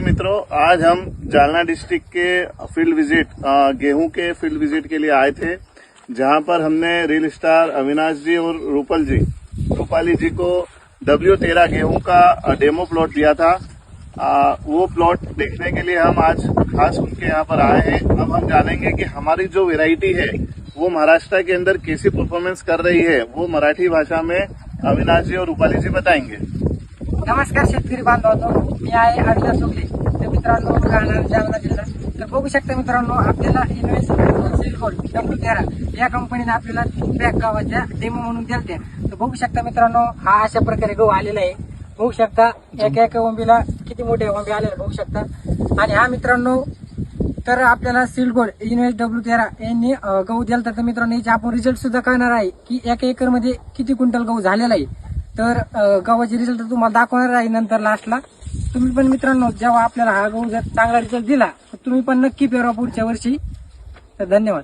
शेतकरी मित्रों आज हम जालना डिस्ट्रिक्ट के फ़ील्ड विज़िट गेहूँ के फ़ील्ड विज़िट के लिए आए थे जहाँ पर हमने रियल स्टार अविनाश जी और रूपल जी रूपाली जी को डब्ल्यू तेरह गेहूँ का डेमो प्लॉट दिया था। अ, वो प्लॉट देखने के लिए हम आज खास उनके यहाँ पर आए हैं। अब हम जानेंगे कि हमारी जो वेराइटी है वो महाराष्ट्र के अंदर कैसी परफॉर्मेंस कर रही है वो मराठी भाषा में अविनाश जी और रूपाली जी बताएँगे। नमस्कार शेतकरी बांधवांनो मी आहे अविनाश सोगले तर मित्रांनो राहणार जालना जिल्हा. तर बघू शकता मित्रांनो आपल्याला इन्व्हेस्ट डब्ल्यू तेरा या कंपनीने आपल्याला बॅग गावाच्या डेमो म्हणून दिलते तर बघू शकता मित्रांनो हा अशा प्रकारे गहू आलेला आहे. बघू शकता एका एका ओंबीला किती मोठे ओंबी आलेले बघू शकता. आणि हा मित्रांनो तर आपल्याला सिल्ड गोल्ड इन्व्हेस्ट डब्ल्यू तेरा यांनी गहू दिला तर मित्रांनो याचे आपण रिझल्ट सुद्धा करणार आहे की एका एकरमध्ये किती क्विंटल गहू झालेला आहे. तर गव्हाचे रिझल्ट तुम्हाला दाखवणार आहे नंतर लास्टला तुम्ही पण मित्रांनो जेव्हा आपल्याला हा गहू जर चांगला रिझल्ट दिला तर तुम्ही पण नक्की पेरवा पुढच्या वर्षी. तर धन्यवाद.